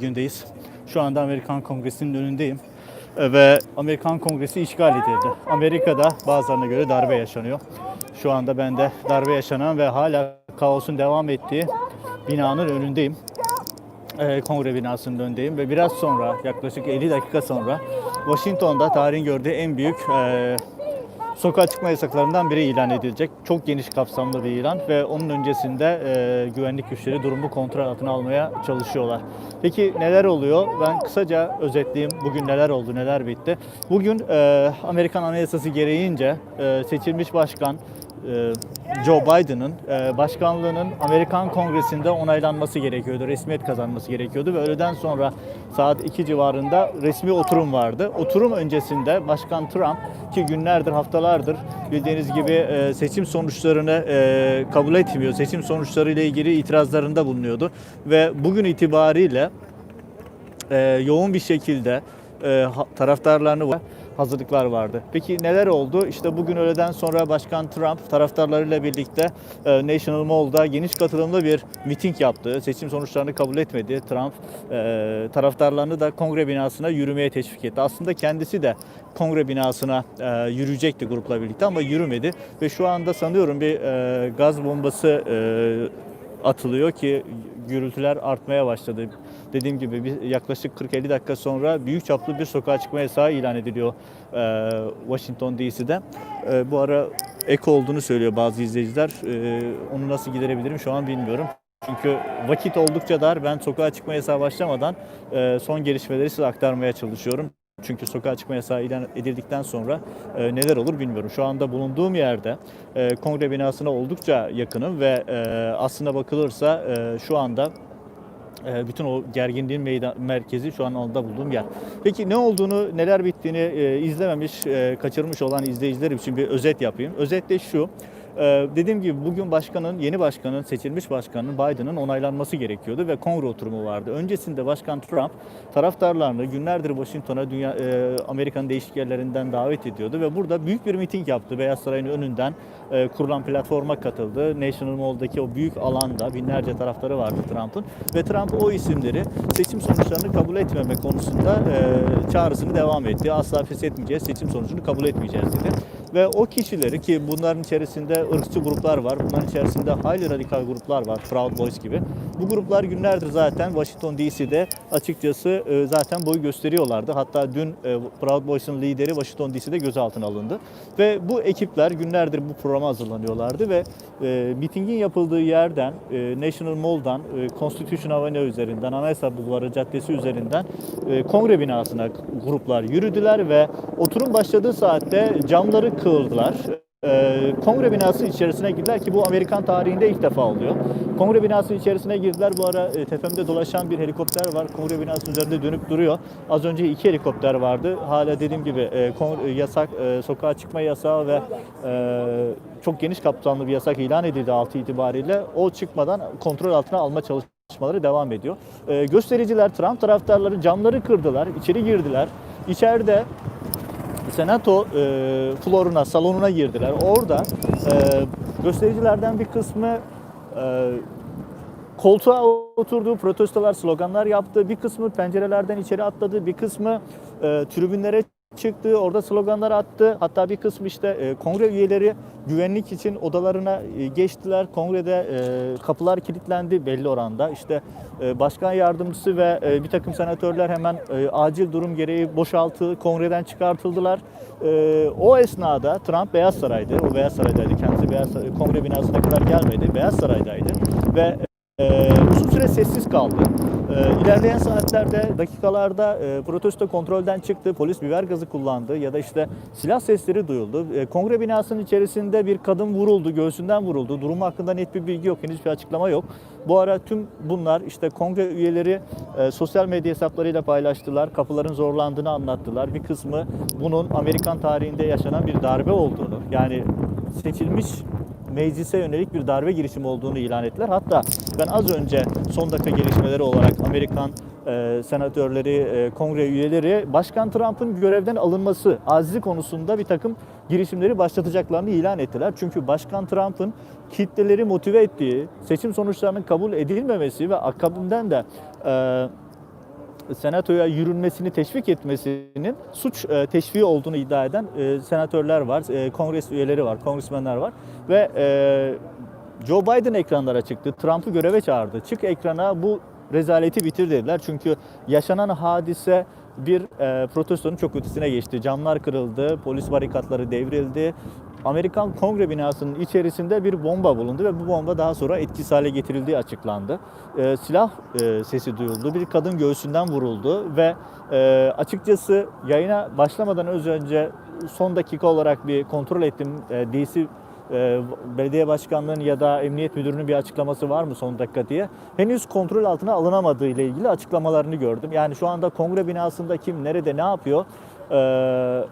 gündeyiz. Şu anda Amerikan Kongresi'nin önündeyim. Ee, Ve Amerikan Kongresi işgal edildi. Amerika'da bazılarına göre darbe yaşanıyor. Şu anda ben de darbe yaşanan ve hala kaosun devam ettiği binanın önündeyim. Ee, Kongre binasının önündeyim ve biraz sonra yaklaşık 50 dakika sonra Washington'da tarihin gördüğü en büyük e, sokağa çıkma yasaklarından biri ilan edilecek. Çok geniş kapsamlı bir ilan ve onun öncesinde e, güvenlik güçleri durumu kontrol altına almaya çalışıyorlar. Peki neler oluyor? Ben kısaca özetleyeyim. Bugün neler oldu, neler bitti. Bugün e, Amerikan Anayasası gereğince e, seçilmiş başkan Joe Biden'ın e, başkanlığının Amerikan Kongresi'nde onaylanması gerekiyordu. Resmiyet kazanması gerekiyordu ve öğleden sonra saat 2 civarında resmi oturum vardı. Oturum öncesinde Başkan Trump ki günlerdir, haftalardır bildiğiniz gibi e, seçim sonuçlarını e, kabul etmiyor. Seçim sonuçlarıyla ilgili itirazlarında bulunuyordu ve bugün itibariyle e, yoğun bir şekilde e, taraftarlarını hazırlıklar vardı. Peki neler oldu? İşte bugün öğleden sonra Başkan Trump taraftarlarıyla birlikte e, National Mall'da geniş katılımlı bir miting yaptı. Seçim sonuçlarını kabul etmedi. Trump e, taraftarlarını da kongre binasına yürümeye teşvik etti. Aslında kendisi de kongre binasına e, yürüyecekti grupla birlikte ama yürümedi ve şu anda sanıyorum bir gaz bombası atılıyor ki gürültüler artmaya başladı. Dediğim gibi bir yaklaşık 40-50 dakika sonra büyük çaplı bir sokağa çıkma yasağı ilan ediliyor e, Washington DC'de. E, bu ara eko olduğunu söylüyor bazı izleyiciler. E, onu nasıl giderebilirim şu an bilmiyorum. Çünkü vakit oldukça dar. Ben sokağa çıkma yasağı başlamadan e, son gelişmeleri size aktarmaya çalışıyorum. Çünkü sokağa çıkma yasağı ilan edildikten sonra e, neler olur bilmiyorum. Şu anda bulunduğum yerde e, kongre binasına oldukça yakınım ve e, aslına bakılırsa e, şu anda e, bütün o gerginliğin meydan, merkezi şu an onda bulduğum yer. Peki ne olduğunu, neler bittiğini e, izlememiş, e, kaçırmış olan izleyiciler için bir özet yapayım. Özet de şu. E, dediğim gibi bugün başkanın, yeni başkanın, seçilmiş başkanın Biden'ın onaylanması gerekiyordu ve kongre oturumu vardı. Öncesinde Başkan Trump taraftarlarını günlerdir Washington'a dünya, e, Amerika'nın değişik yerlerinden davet ediyordu ve burada büyük bir miting yaptı. Beyaz Saray'ın önünden e, kurulan platforma katıldı. National Mall'daki o büyük alanda binlerce taraftarı vardı Trump'ın ve Trump o isimleri seçim sonuçlarını kabul etmeme konusunda e, çağrısını devam etti. Asla feshetmeyeceğiz, seçim sonucunu kabul etmeyeceğiz dedi. Ve o kişileri ki bunların içerisinde ırkçı gruplar var, bunların içerisinde hayli radikal gruplar var, Proud Boys gibi. Bu gruplar günlerdir zaten Washington DC'de açıkçası e, zaten boy gösteriyorlardı. Hatta dün e, Proud Boys'un lideri Washington DC'de gözaltına alındı. Ve bu ekipler günlerdir bu programa hazırlanıyorlardı ve e, mitingin yapıldığı yerden, National Mall'dan, Constitution Avenue üzerinden, Anayasa Bulvarı Caddesi üzerinden kongre binasına gruplar yürüdüler ve oturum başladığı saatte camları kırıldılar. E, kongre binası içerisine girdiler ki bu Amerikan tarihinde ilk defa oluyor. Kongre binası içerisine girdiler. Bu ara e, tepemde dolaşan bir helikopter var. Kongre binasının üzerinde dönüp duruyor. Az önce iki helikopter vardı. Hala dediğim gibi e, kon- e, yasak, e, sokağa çıkma yasağı ve e, çok geniş kapsamlı bir yasak ilan edildi 6 itibariyle. O çıkmadan kontrol altına alma çalışmaları devam ediyor. E, göstericiler, Trump taraftarları camları kırdılar, içeri girdiler. İçeride senato e, floruna, salonuna girdiler. Orada e, göstericilerden bir kısmı e, koltuğa oturdu, protestolar, sloganlar yaptı. Bir kısmı pencerelerden içeri atladı, bir kısmı e, tribünlere çıktı, orada sloganlar attı. Hatta bir kısmı işte e, kongre üyeleri güvenlik için odalarına e, geçtiler. Kongrede e, kapılar kilitlendi belli oranda. İşte e, başkan yardımcısı ve e, bir takım senatörler hemen e, acil durum gereği boşaltı, kongreden çıkartıldılar. E, o esnada Trump Beyaz Saray'dı. O Beyaz Saray'daydı. Kendisi Beyaz Saray, kongre binasına kadar gelmedi. Beyaz Saray'daydı ve ee, uzun süre sessiz kaldı. Ee, ilerleyen saatlerde, dakikalarda e, protesto kontrolden çıktı. Polis biber gazı kullandı ya da işte silah sesleri duyuldu. Ee, kongre binasının içerisinde bir kadın vuruldu, göğsünden vuruldu. Durum hakkında net bir bilgi yok, henüz bir açıklama yok. Bu ara tüm bunlar işte kongre üyeleri e, sosyal medya hesaplarıyla paylaştılar. Kapıların zorlandığını anlattılar. Bir kısmı bunun Amerikan tarihinde yaşanan bir darbe olduğunu, yani seçilmiş meclise yönelik bir darbe girişimi olduğunu ilan ettiler. Hatta ben az önce son dakika gelişmeleri olarak Amerikan e, senatörleri, e, kongre üyeleri Başkan Trump'ın görevden alınması azli konusunda bir takım girişimleri başlatacaklarını ilan ettiler. Çünkü Başkan Trump'ın kitleleri motive ettiği, seçim sonuçlarının kabul edilmemesi ve akabından da e, senatoya yürünmesini teşvik etmesinin suç e, teşviği olduğunu iddia eden e, senatörler var, e, kongres üyeleri var, kongresmenler var ve e, Joe Biden ekranlara çıktı, Trump'ı göreve çağırdı. Çık ekrana bu rezaleti bitir dediler. Çünkü yaşanan hadise bir e, protestonun çok ötesine geçti. Camlar kırıldı, polis barikatları devrildi. Amerikan Kongre binasının içerisinde bir bomba bulundu ve bu bomba daha sonra etkisiz hale getirildiği açıklandı. E, silah e, sesi duyuldu, bir kadın göğsünden vuruldu ve e, açıkçası yayına başlamadan önce son dakika olarak bir kontrol ettim. E, DC e, belediye başkanlığının ya da emniyet müdürünün bir açıklaması var mı son dakika diye. Henüz kontrol altına alınamadığı ile ilgili açıklamalarını gördüm. Yani şu anda kongre binasında kim nerede ne yapıyor e,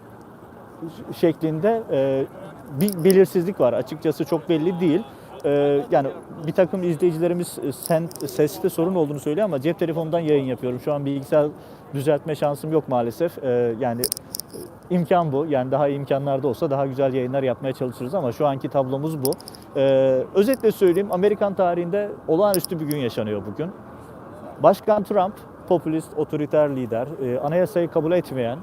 şeklinde e, bir belirsizlik var. Açıkçası çok belli değil. Yani bir takım izleyicilerimiz e, sen, seste sorun olduğunu söylüyor ama cep telefonundan yayın yapıyorum. Şu an bilgisayar düzeltme şansım yok maalesef. Yani imkan bu. Yani daha iyi imkanlarda olsa daha güzel yayınlar yapmaya çalışırız ama şu anki tablomuz bu. Ee, özetle söyleyeyim Amerikan tarihinde olağanüstü bir gün yaşanıyor bugün. Başkan Trump popülist, otoriter lider, e, anayasayı kabul etmeyen,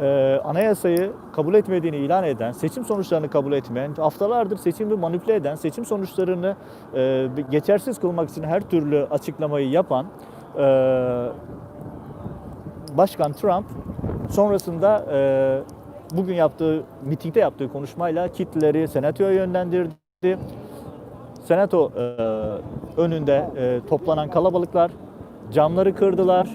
e, anayasayı kabul etmediğini ilan eden, seçim sonuçlarını kabul etmeyen, haftalardır seçimi manipüle eden, seçim sonuçlarını e, geçersiz kılmak için her türlü açıklamayı yapan e, Başkan Trump sonrasında e, bugün yaptığı mitingde yaptığı konuşmayla kitleleri senatoya yönlendirdi. Senato e, önünde e, toplanan kalabalıklar camları kırdılar,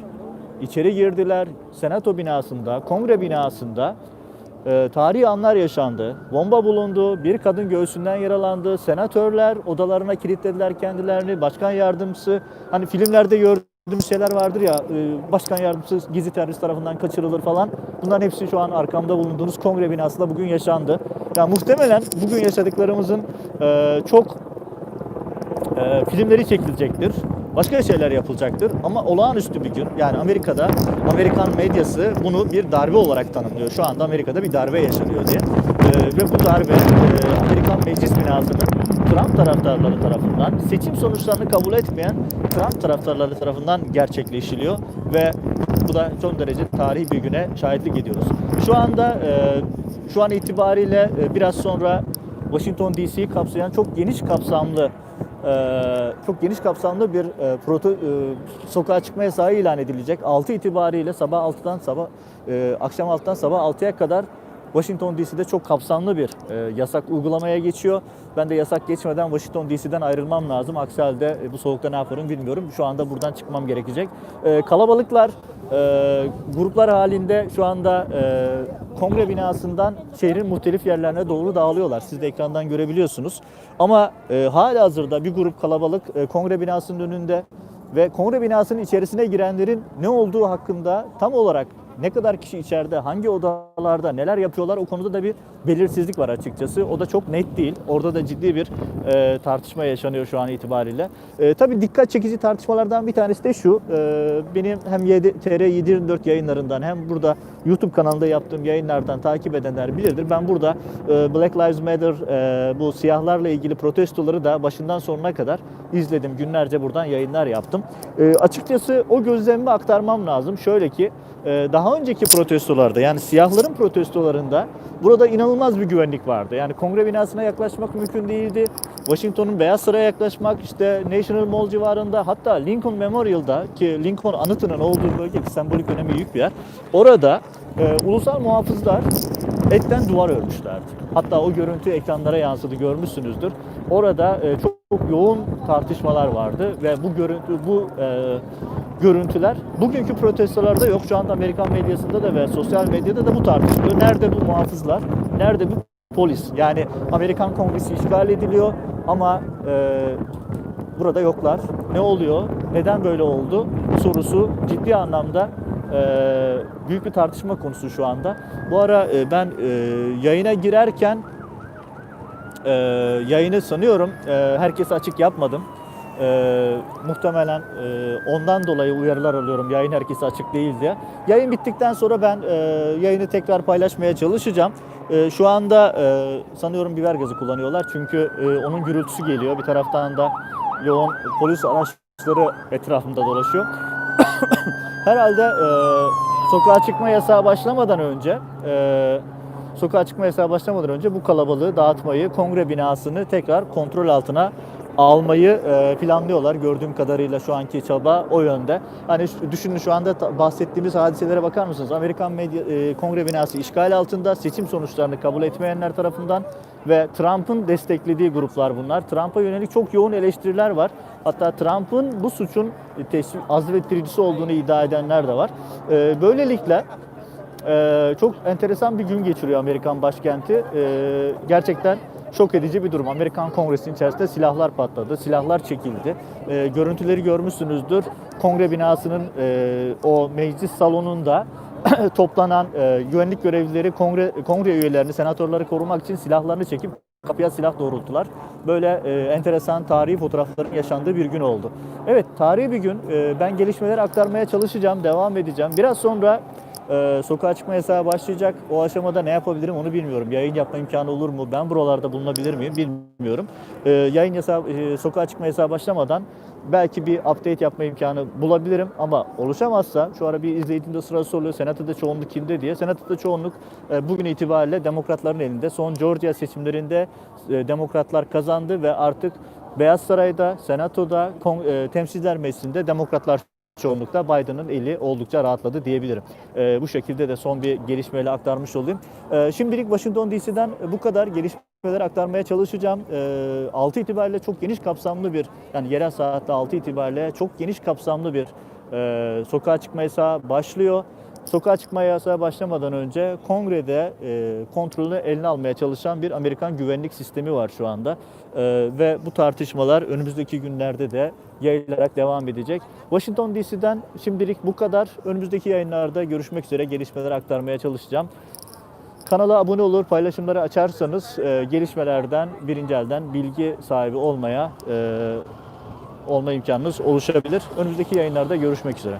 içeri girdiler. Senato binasında, kongre binasında e, tarihi anlar yaşandı. Bomba bulundu, bir kadın göğsünden yaralandı. Senatörler odalarına kilitlediler kendilerini. Başkan yardımcısı, hani filmlerde gördüğümüz şeyler vardır ya, e, başkan yardımcısı gizli terörist tarafından kaçırılır falan. Bunların hepsi şu an arkamda bulunduğunuz kongre binasında bugün yaşandı. Yani muhtemelen bugün yaşadıklarımızın e, çok e, filmleri çekilecektir. Başka şeyler yapılacaktır ama olağanüstü bir gün. Yani Amerika'da Amerikan medyası bunu bir darbe olarak tanımlıyor. Şu anda Amerika'da bir darbe yaşanıyor diye. E, ve bu darbe e, Amerikan meclis binasının Trump taraftarları tarafından seçim sonuçlarını kabul etmeyen Trump taraftarları tarafından gerçekleşiliyor ve bu da son derece tarihi bir güne şahitlik ediyoruz. Şu anda e, şu an itibariyle e, biraz sonra Washington DC'yi kapsayan çok geniş kapsamlı çok geniş kapsamlı bir e, proto, e, sokağa çıkma yasağı ilan edilecek. 6 itibariyle sabah 6'dan sabah e, akşam 6'dan sabah 6'ya kadar Washington DC'de çok kapsamlı bir e, yasak uygulamaya geçiyor. Ben de yasak geçmeden Washington DC'den ayrılmam lazım. Aksi halde e, bu soğukta ne yaparım bilmiyorum. Şu anda buradan çıkmam gerekecek. E, kalabalıklar e, gruplar halinde şu anda e, kongre binasından şehrin muhtelif yerlerine doğru dağılıyorlar. Siz de ekrandan görebiliyorsunuz. Ama e, hala hazırda bir grup kalabalık e, kongre binasının önünde ve kongre binasının içerisine girenlerin ne olduğu hakkında tam olarak ne kadar kişi içeride, hangi odalarda, neler yapıyorlar o konuda da bir belirsizlik var açıkçası. O da çok net değil. Orada da ciddi bir e, tartışma yaşanıyor şu an itibariyle. E, tabii dikkat çekici tartışmalardan bir tanesi de şu. E, benim hem YD, TR724 yayınlarından hem burada YouTube kanalında yaptığım yayınlardan takip edenler bilirdir. Ben burada e, Black Lives Matter e, bu siyahlarla ilgili protestoları da başından sonuna kadar izledim. Günlerce buradan yayınlar yaptım. E, açıkçası o gözlemimi aktarmam lazım. Şöyle ki daha önceki protestolarda yani siyahların protestolarında burada inanılmaz bir güvenlik vardı. Yani kongre binasına yaklaşmak mümkün değildi. Washington'un Beyaz Saray'a yaklaşmak işte National Mall civarında hatta Lincoln Memorial'da ki Lincoln anıtının olduğu bölge ki sembolik önemi büyük bir yer. Orada e, ulusal muhafızlar etten duvar örmüşlerdi. Hatta o görüntü ekranlara yansıdı görmüşsünüzdür. Orada e, çok, çok yoğun tartışmalar vardı ve bu görüntü bu e, görüntüler bugünkü protestolarda yok. Şu anda Amerikan medyasında da ve sosyal medyada da bu tartışılıyor. Nerede bu muhafızlar? Nerede bu polis? Yani Amerikan Kongresi işgal ediliyor ama e, burada yoklar. Ne oluyor? Neden böyle oldu? Sorusu ciddi anlamda e, büyük bir tartışma konusu şu anda. Bu ara e, ben e, yayına girerken e, yayını sanıyorum e, herkese açık yapmadım. E, muhtemelen e, ondan dolayı uyarılar alıyorum yayın herkese açık değil diye. Yayın bittikten sonra ben e, yayını tekrar paylaşmaya çalışacağım. E, şu anda e, sanıyorum biber gazı kullanıyorlar çünkü e, onun gürültüsü geliyor. Bir taraftan da yoğun polis araçları etrafımda dolaşıyor. Herhalde e, sokağa çıkma yasağı başlamadan önce e, sokağa çıkma yasağı başlamadan önce bu kalabalığı dağıtmayı, kongre binasını tekrar kontrol altına almayı e, planlıyorlar. Gördüğüm kadarıyla şu anki çaba o yönde. Hani düşünün şu anda bahsettiğimiz hadiselere bakar mısınız? Amerikan medya, e, kongre binası işgal altında seçim sonuçlarını kabul etmeyenler tarafından ve Trump'ın desteklediği gruplar bunlar. Trump'a yönelik çok yoğun eleştiriler var. Hatta Trump'ın bu suçun teslim azmettiricisi olduğunu iddia edenler de var. E, böylelikle çok enteresan bir gün geçiriyor Amerikan başkenti. Gerçekten şok edici bir durum. Amerikan Kongresi'nin içerisinde silahlar patladı, silahlar çekildi. Ee, görüntüleri görmüşsünüzdür. Kongre binasının e, o meclis salonunda toplanan e, güvenlik görevlileri kongre kongre üyelerini, senatörleri korumak için silahlarını çekip kapıya silah doğrulttular. Böyle e, enteresan tarihi fotoğrafların yaşandığı bir gün oldu. Evet, tarihi bir gün. E, ben gelişmeleri aktarmaya çalışacağım, devam edeceğim. Biraz sonra ee, sokağa çıkma yasağı başlayacak. O aşamada ne yapabilirim onu bilmiyorum. Yayın yapma imkanı olur mu? Ben buralarda bulunabilir miyim bilmiyorum. Ee, yayın yasağı, e, sokağa çıkma yasağı başlamadan belki bir update yapma imkanı bulabilirim ama oluşamazsa şu ara bir izleyicimde sırası oluyor. Senatoda çoğunluk kimde diye. Senatoda çoğunluk e, bugün itibariyle demokratların elinde. Son Georgia seçimlerinde e, demokratlar kazandı ve artık Beyaz Saray'da, Senato'da, Kon- e, Temsilciler Meclisi'nde demokratlar çoğunlukta Biden'ın eli oldukça rahatladı diyebilirim. Ee, bu şekilde de son bir gelişmeyle aktarmış olayım. Ee, şimdilik Washington DC'den bu kadar gelişmeleri aktarmaya çalışacağım. Ee, 6 itibariyle çok geniş kapsamlı bir, yani yerel saatte 6 itibariyle çok geniş kapsamlı bir e, sokağa çıkma yasağı başlıyor. Sokağa çıkma yasağı başlamadan önce kongrede e, kontrolünü eline almaya çalışan bir Amerikan güvenlik sistemi var şu anda. E, ve bu tartışmalar önümüzdeki günlerde de yayılarak devam edecek. Washington DC'den şimdilik bu kadar. Önümüzdeki yayınlarda görüşmek üzere gelişmeleri aktarmaya çalışacağım. Kanala abone olur, paylaşımları açarsanız e, gelişmelerden birinci elden bilgi sahibi olmaya e, olma imkanınız oluşabilir. Önümüzdeki yayınlarda görüşmek üzere.